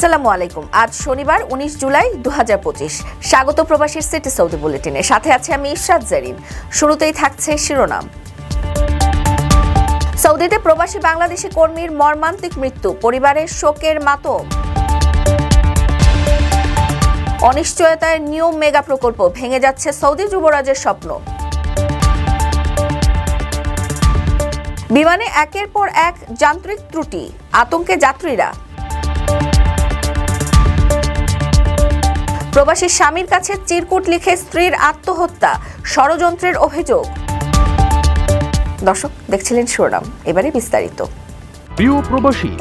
আসসালামু আলাইকুম। আজ শনিবার, উনিশ জুলাই দুহাজার পঁচিশ। স্বাগত প্রবাসীর সিটি সৌদি বুলেটিনে সাথে আছে আমি ইশরাত জারিন। শুরুতেই থাকছে শিরোনাম। সৌদিতে প্রবাসী বাংলাদেশি কর্মীর মর্মান্তিক মৃত্যু, পরিবারের শোকের মাতম। অনিশ্চয়তায় নিয়ম মেগা প্রকল্প, ভেঙে যাচ্ছে সৌদি যুবরাজের স্বপ্ন। বিমানে একের পর এক যান্ত্রিক ত্রুটি, আতঙ্কে যাত্রীরা। প্রবাসী স্বামীর কাছে চিরকুট লিখে স্ত্রীর আত্মহত্যা, ষড়যন্ত্রের অভিযোগ। দর্শক, দেখছিলেন শিরোনাম, এবারে বিস্তারিত। প্রিয় প্রবাসী,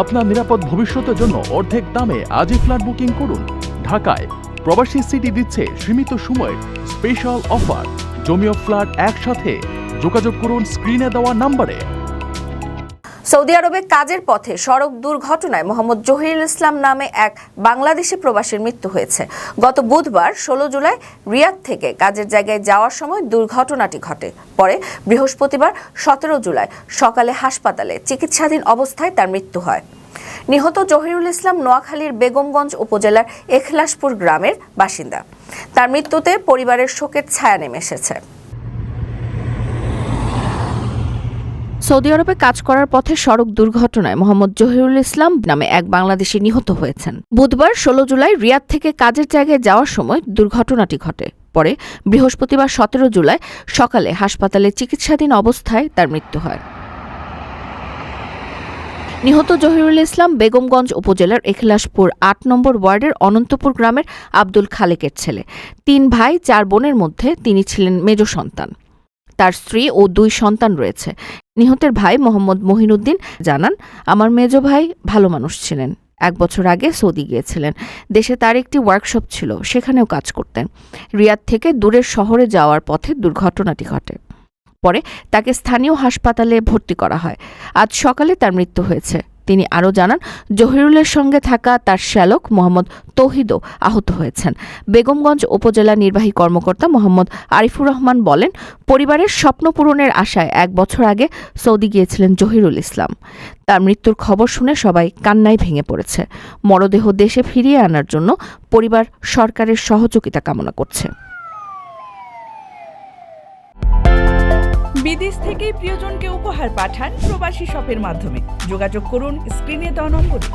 আপনার নিরাপদ ভবিষ্যতের জন্য অর্ধেক দামে আজই ফ্ল্যাট বুকিং করুন। ঢাকায় প্রবাসী সিটি দিচ্ছে সীমিত সময়ের স্পেশাল অফার। জমিও ফ্ল্যাট একসাথে। যোগাযোগ করুন স্ক্রিনে দেওয়া নাম্বারে। সৌদি আরবে কাজের পথে সড়ক দুর্ঘটনায় মোহাম্মদ জহিরুল ইসলাম নামে এক বাংলাদেশি প্রবাসীর মৃত্যু হয়েছে। গত বুধবার ষোলো জুলাই রিয়াদ থেকে কাজের জায়গায় যাওয়ার সময় দুর্ঘটনাটি ঘটে। পরে বৃহস্পতিবার সতেরো জুলাই সকালে হাসপাতালে চিকিৎসাধীন অবস্থায় তার মৃত্যু হয়। নিহত জহিরুল ইসলাম নোয়াখালীর বেগমগঞ্জ উপজেলার এখলাসপুর গ্রামের বাসিন্দা। তার মৃত্যুতে পরিবারের শোকের ছায়া নেমে এসেছে। সৌদি আরবে কাজ করার পথে সড়ক দুর্ঘটনায় মোহাম্মদ জহিরুল ইসলাম নামে এক বাংলাদেশি নিহত হয়েছেন। বুধবার ষোলো জুলাই রিয়াদ থেকে কাজের জায়গায় যাওয়ার সময় দুর্ঘটনাটি ঘটে। পরে বৃহস্পতিবার সতেরো জুলাই সকালে হাসপাতালে চিকিৎসাধীন অবস্থায় তার মৃত্যু হয়। নিহত জহিরুল ইসলাম বেগমগঞ্জ উপজেলার এখলাসপুর আট নম্বর ওয়ার্ডের অনন্তপুর গ্রামের আব্দুল খালেকের ছেলে। তিন ভাই, চার বোনের মধ্যে তিনি ছিলেন মেজ সন্তান। তার স্ত্রী ও দুই সন্তান রয়েছে। নিহতের ভাই মোহাম্মদ মহিনুদ্দিন জানান, আমার মেজ ভাই ভালো মানুষ ছিলেন। এক বছর আগে সৌদি গিয়েছিলেন। দেশে তার একটি ওয়ার্কশপ ছিল, সেখানেও কাজ করতেন। রিয়াদ থেকে দূরের শহরে যাওয়ার পথে দুর্ঘটনাটি ঘটে। পরে তাকে স্থানীয় হাসপাতালে ভর্তি করা হয়। আজ সকালে তার মৃত্যু হয়েছে। তিনি আরও জানান, জহিরুলের সঙ্গে থাকা তার শ্যালক মোহাম্মদ তৌহিদও আহত হয়েছেন। বেগমগঞ্জ উপজেলা নির্বাহী কর্মকর্তা মোহাম্মদ আরিফুর রহমান বলেন, পরিবারের স্বপ্ন পূরণের আশায় এক বছর আগে সৌদি গিয়েছিলেন জহিরুল ইসলাম। তার মৃত্যুর খবর শুনে সবাই কান্নায় ভেঙে পড়েছে। মরদেহ দেশে ফিরিয়ে আনার জন্য পরিবার সরকারের সহযোগিতা কামনা করছে। বিদেশ থেকে প্রিয়জনকে উপহার পাঠান প্রবাসী শপের মাধ্যমে। যোগাযোগ করুন, স্ক্রিনে দেওয়া নম্বরে।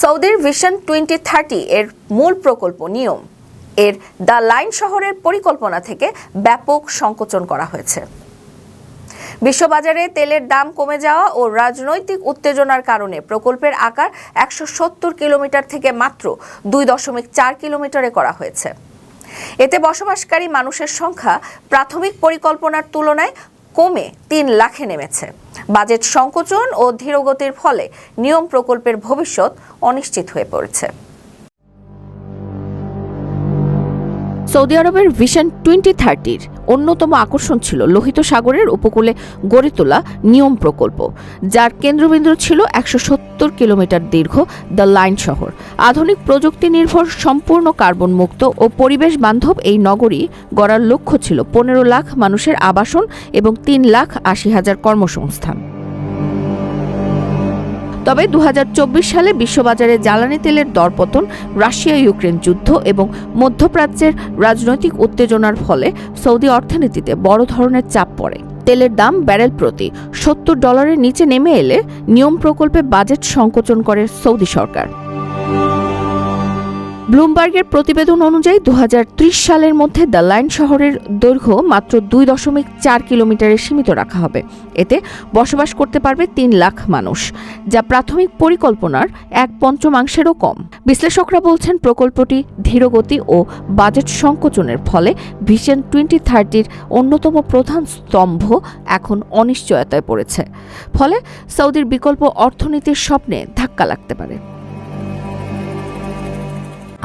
সৌদির ভিশন টোয়েন্টি থার্টি এর মূল প্রকল্প নিয়ম। এর দ্য লাইন শহরের পরিকল্পনা থেকে ব্যাপক সংকোচন করা হয়েছে। বিশ্ববাজারে তেলের দাম কমে যাওয়া ও রাজনৈতিক উত্তেজনার কারণে প্রকল্পের আকার একশো সত্তর কিলোমিটার থেকে মাত্র দুই দশমিক চার কিলোমিটারে করা হয়েছে। এতে বসবাসকারী মানুষের সংখ্যা প্রাথমিক পরিকল্পনার তুলনায় কমে তিন লাখে নেমেছে। বাজেট সংকোচন ও ধীরগতির ফলে নিয়ম প্রকল্পের ভবিষ্যৎ অনিশ্চিত হয়ে পড়েছে। সৌদি আরবের ভিশন টোয়েন্টি থার্টির অন্যতম আকর্ষণ ছিল লোহিত সাগরের উপকূলে গড়ে তোলা নিয়ম প্রকল্প, যার কেন্দ্রবিন্দু ছিল একশো সত্তর কিলোমিটার দীর্ঘ দ্য লাইন শহর। আধুনিক প্রযুক্তি নির্ভর, সম্পূর্ণ কার্বন মুক্ত ও পরিবেশ বান্ধব এই নগরী গড়ার লক্ষ্য ছিল পনেরো লাখ মানুষের আবাসন এবং তিন লাখ আশি হাজার কর্মসংস্থান। তবে দু হাজার চব্বিশ সালে বিশ্ববাজারে জ্বালানি তেলের দরপতন, রাশিয়া ইউক্রেন যুদ্ধ এবং মধ্যপ্রাচ্যের রাজনৈতিক উত্তেজনার ফলে সৌদি অর্থনীতিতে বড় ধরনের চাপ পড়ে। তেলের দাম ব্যারেল প্রতি সত্তর ডলারের নিচে নেমে এলে নিয়ম প্রকল্পে বাজেট সংকোচন করে সৌদি সরকার। ব্লুমবার্গের প্রতিবেদন অনুযায়ী দু হাজার ত্রিশ সালের মধ্যে দ্য লাইন শহরের দৈর্ঘ্য মাত্র দুই দশমিক চার কিলোমিটারে সীমিত রাখা হবে। এতে বসবাস করতে পারবে তিন লাখ মানুষ, যা প্রাথমিক পরিকল্পনার এক পঞ্চমাংশেরও কম। বিশ্লেষকরা বলছেন, প্রকল্পটি ধীরগতি ও বাজেট সংকোচনের ফলে ভিশন টোয়েন্টি থার্টির অন্যতম প্রধান স্তম্ভ এখন অনিশ্চয়তায় পড়েছে। ফলে সৌদির বিকল্প অর্থনীতির স্বপ্নে ধাক্কা লাগতে পারে।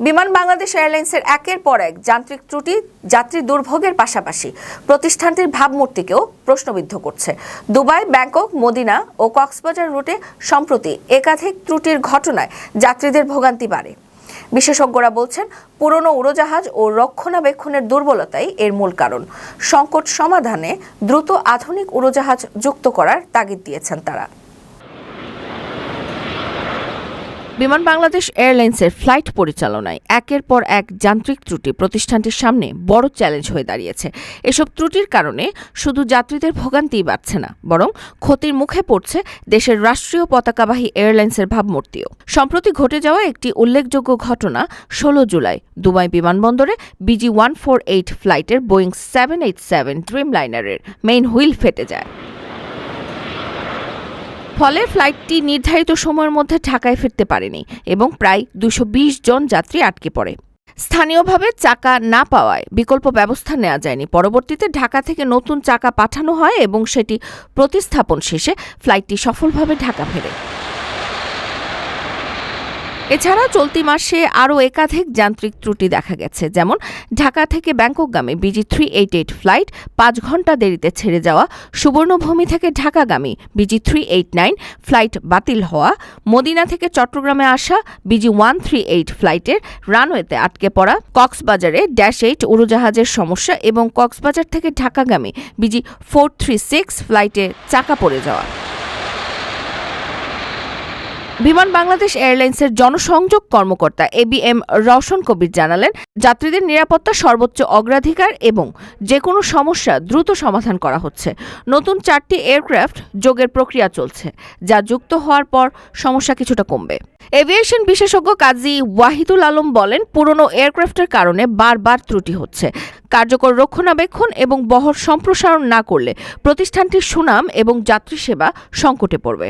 বিমান বাংলাদেশ এয়ারলাইন্সের একের পর এক যান্ত্রিক ত্রুটি, যাত্রী দুর্ভোগের পাশাপাশি প্রতিষ্ঠানটির ভাবমূর্তিকেও প্রশ্নবিদ্ধ করছে। দুবাই, ব্যাংকক, মদিনা ও কক্সবাজার রুটে সম্প্রতি একাধিক ত্রুটির ঘটনায় যাত্রীদের ভোগান্তি বাড়ে। বিশেষজ্ঞরা বলছেন, পুরনো উড়োজাহাজ ও রক্ষণাবেক্ষণের দুর্বলতাই এর মূল কারণ। সংকট সমাধানে দ্রুত আধুনিক উড়োজাহাজ যুক্ত করার তাগিদ দিয়েছেন তারা। বিমান বাংলাদেশ এয়ারলাইন্সের ফ্লাইট পরিচালনায় একের পর এক যান্ত্রিক ত্রুটি প্রতিষ্ঠানটির সামনে বড় চ্যালেঞ্জ হয়ে দাঁড়িয়েছে। এসব ত্রুটির কারণে শুধু যাত্রীদের ভোগান্তিই বাড়ছে না, বরং ক্ষতির মুখে পড়ছে দেশের রাষ্ট্রীয় পতাকাবাহী এয়ারলাইন্সের ভাবমূর্তিও। সম্প্রতি ঘটে যাওয়া একটি উল্লেখযোগ্য ঘটনা, ষোলো জুলাই, দুবাই বিমানবন্দরে বিজি ওয়ান ফোর এইট ফ্লাইটের বোয়িং সেভেন এইট সেভেন ড্রিম লাইনারের মেইন হুইল ফেটে যায়। ফলে ফ্লাইটটি নির্ধারিত সময়ের মধ্যে ঢাকায় ফিরতে পারেনি এবং প্রায় দুশো জন যাত্রী আটকে পড়ে। স্থানীয়ভাবে চাকা না পাওয়ায় বিকল্প ব্যবস্থা নেওয়া যায়নি। পরবর্তীতে ঢাকা থেকে নতুন চাকা পাঠানো হয় এবং সেটি প্রতিস্থাপন শেষে ফ্লাইটটি সফলভাবে ঢাকা ফেরে। এছাড়া চলতি মাসে আরও একাধিক যান্ত্রিক ত্রুটি দেখা গেছে, যেমন ঢাকা থেকে ব্যাংককগামী BG three eight eight flight পাঁচ ঘণ্টা দেরিতে ছেড়ে যাওয়া, সুবর্ণভূমি থেকে ঢাকাগামী BG three eight nine flight বাতিল হওয়া, মদিনা থেকে চট্টগ্রামে আসা বিজি ওয়ান থ্রি এইট ফ্লাইটের রানওয়েতে আটকে পড়া, কক্সবাজারে ড্যাশ এইট উড়োজাহাজের সমস্যা এবং কক্সবাজার থেকে ঢাকাগামী বিজি ফোর থ্রি সিক্স ফ্লাইটে চাকা পড়ে যাওয়া। বিমান বাংলাদেশ এয়ারলাইন্সের জনসংযোগ কর্মকর্তা A B M Rowshan Kabir জানালেন, যাত্রীদের নিরাপত্তা সর্বোচ্চ অগ্রাধিকার এবং যে কোনো সমস্যা দ্রুত সমাধান করা হচ্ছে। নতুন চারটি এয়ারক্রাফট যোগের প্রক্রিয়া চলছে, যা যুক্ত হওয়ার পর সমস্যা কিছুটা কমবে। এভিয়েশন বিশেষজ্ঞ কাজী ওয়াহিদুল আলম বলেন, পুরনো এয়ারক্রাফটের কারণে বারবার ত্রুটি হচ্ছে। কার্যকর রক্ষণাবেক্ষণ এবং বহর সম্প্রসারণ না করলে প্রতিষ্ঠানটির সুনাম এবং যাত্রী সেবা সংকটে পড়বে।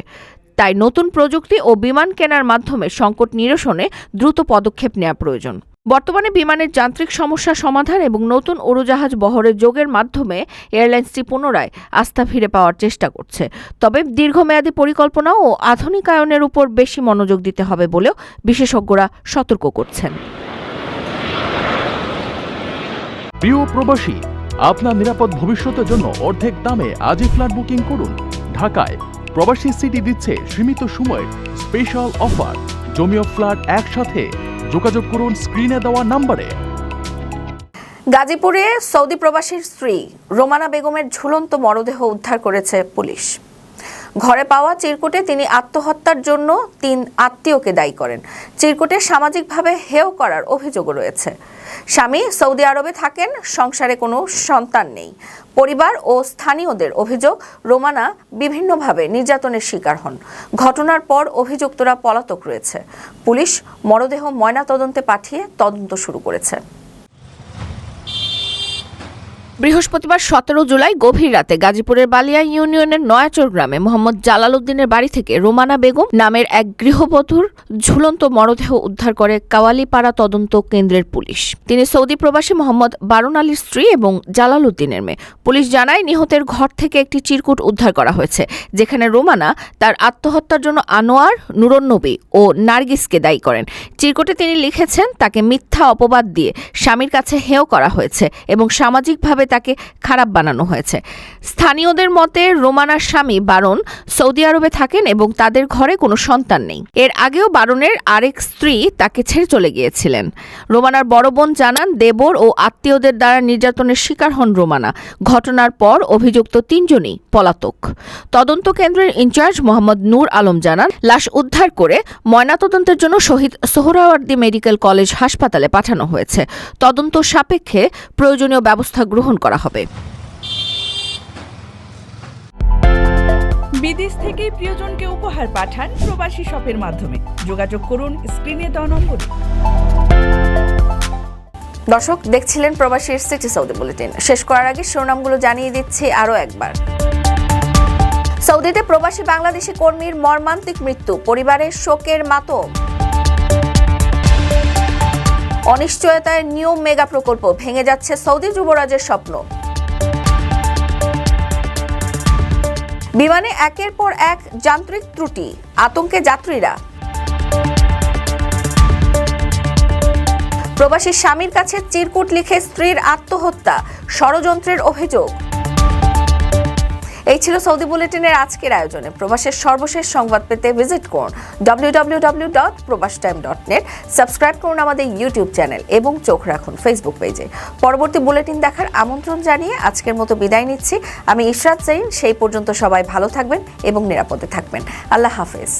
তাই নতুন প্রযুক্তি ও বিমান কেনার মাধ্যমে সংকট নিরসনে দ্রুত পদক্ষেপ নেওয়া প্রয়োজন। বর্তমানে বিমানের যান্ত্রিক সমস্যা সমাধান এবং নতুন উড়োজাহাজ বহরের যোগের মাধ্যমে এয়ারলাইন্সটি পুনরায় আস্থা ফিরে পাওয়ার চেষ্টা করছে। তবে দীর্ঘমেয়াদী পরিকল্পনা ও আধুনিকায়নের উপর বেশি মনোযোগ দিতে হবে বলেও বিশেষজ্ঞরা সতর্ক করছেন। প্রিয় প্রবাসী, আপনার নিরাপদ ভবিষ্যতের জন্য অর্ধেক দামে আজই ফ্ল্যাট বুকিং করুন। ঢাকায় প্রবাসী সিটি দিচ্ছে সীমিত সময়ের স্পেশাল অফার জমিও ফ্ল্যাট একসাথে যোগাযোগ করুন স্ক্রিনে দেওয়া নাম্বারে। গাজীপুরে সৌদি প্রবাসীর স্ত্রী রোমানা বেগমের ঝুলন্ত মরদেহ উদ্ধার করেছে পুলিশ। ঘরে পাওয়া চিরকুটে তিনি আত্মহত্যার জন্য তিন আত্মীয়কে দায়ী করেন। চিরকুটে সামাজিকভাবে হেয় করার অভিযোগও রয়েছে। স্বামী সৌদি আরবে থাকেন, সংসারে কোনো সন্তান নেই। পরিবার ও স্থানীয়দের অভিযোগ, রোমানা বিভিন্নভাবে নির্যাতনের শিকার হন। ঘটনার পর অভিযুক্তরা পলাতক রয়েছে। পুলিশ মরদেহ ময়নাতদন্তে পাঠিয়ে তদন্ত শুরু করেছে। বৃহস্পতিবার সতেরো জুলাই গভীর রাতে গাজীপুরের বালিয়া ইউনিয়নের নয়াচর গ্রামে মোহাম্মদ জালাল উদ্দিনের বাড়ি থেকে রোমানা বেগম নামের এক গৃহবধূর ঝুলন্ত মরদেহ উদ্ধার করে কাওয়ালিপাড়া তদন্ত কেন্দ্রের পুলিশ। তিনি সৌদি প্রবাসী মোহাম্মদ বারুন আলীর স্ত্রী এবং জালাল উদ্দিনের মেয়ে। পুলিশ জানায়, নিহতের ঘর থেকে একটি চিরকুট উদ্ধার করা হয়েছে, যেখানে রোমানা তার আত্মহত্যার জন্য আনোয়ার, নুরন্নবী ও নার্গিসকে দায়ী করেন। চিরকুটে তিনি লিখেছেন, তাকে মিথ্যা অপবাদ দিয়ে স্বামীর কাছে হেয় করা হয়েছে এবং সামাজিকভাবে তাকে খারাপ বানানো হয়েছে। স্থানীয়দের মতে, রোমানার স্বামী বারণ সৌদি আরবে থাকেন এবং তাদের ঘরে কোনো সন্তান নেই। এর আগেও বারণের আরেক স্ত্রী তাকে ছেড়ে চলে গিয়েছিলেন। রোমানার বড় বোন জানান, দেবর ও আত্মীয়দের দ্বারা নির্যাতনের শিকার হন রোমানা। ঘটনার পর অভিযুক্ত তিনজনই পলাতক। তদন্ত কেন্দ্রের ইনচার্জ মোহাম্মদ নূর আলম জানান, লাশ উদ্ধার করে ময়নাতদন্তের জন্য শহীদ সোহরাওয়ার্দী মেডিকেল কলেজ হাসপাতালে পাঠানো হয়েছে। তদন্ত সাপেক্ষে প্রয়োজনীয় ব্যবস্থা গ্রহণ করা হবে। বিদেশ থেকে প্রিয়জনকে উপহার পাঠান প্রবাসী শপের মাধ্যমে। যোগাযোগ করুন স্ক্রিনে দেওয়া নম্বরে। দর্শক দেখছিলেন প্রবাসীর সিটি সৌদি বুলেটিন শেষ করার আগে শিরোনামগুলো জানিয়ে দিচ্ছি আরও একবার। সৌদিতে প্রবাসী বাংলাদেশি কর্মীর মর্মান্তিক মৃত্যু পরিবারের শোকের মাতম। অনিশ্চয়তায় নিউ মেগা প্রকল্প ভেঙে যাচ্ছে সৌদি যুবরাজের স্বপ্ন। বিমানে একের পর এক যান্ত্রিক ত্রুটি, আতঙ্কে যাত্রীরা। প্রবাসী স্বামীর কাছে চিরকুট লিখে স্ত্রীর আত্মহত্যা, ষড়যন্ত্রের অভিযোগ। এই ছিল সৌদি বুলেটিনের আজকের আয়োজনে প্রবাসের সর্বশেষ সংবাদ পেতে ভিজিট করুন W dot Probash time dot net subscribe করুন আমাদের ইউটিউব চ্যানেল এবং চোখ রাখুন ফেসবুক পেজে পরবর্তী বুলেটিন দেখার আমন্ত্রণ জানিয়ে আজকের মতো বিদায় নিচ্ছি। আমি ইশরাত জৈন সেই পর্যন্ত সবাই ভালো থাকবেন এবং নিরাপদে থাকবেন। আল্লাহ হাফেজ।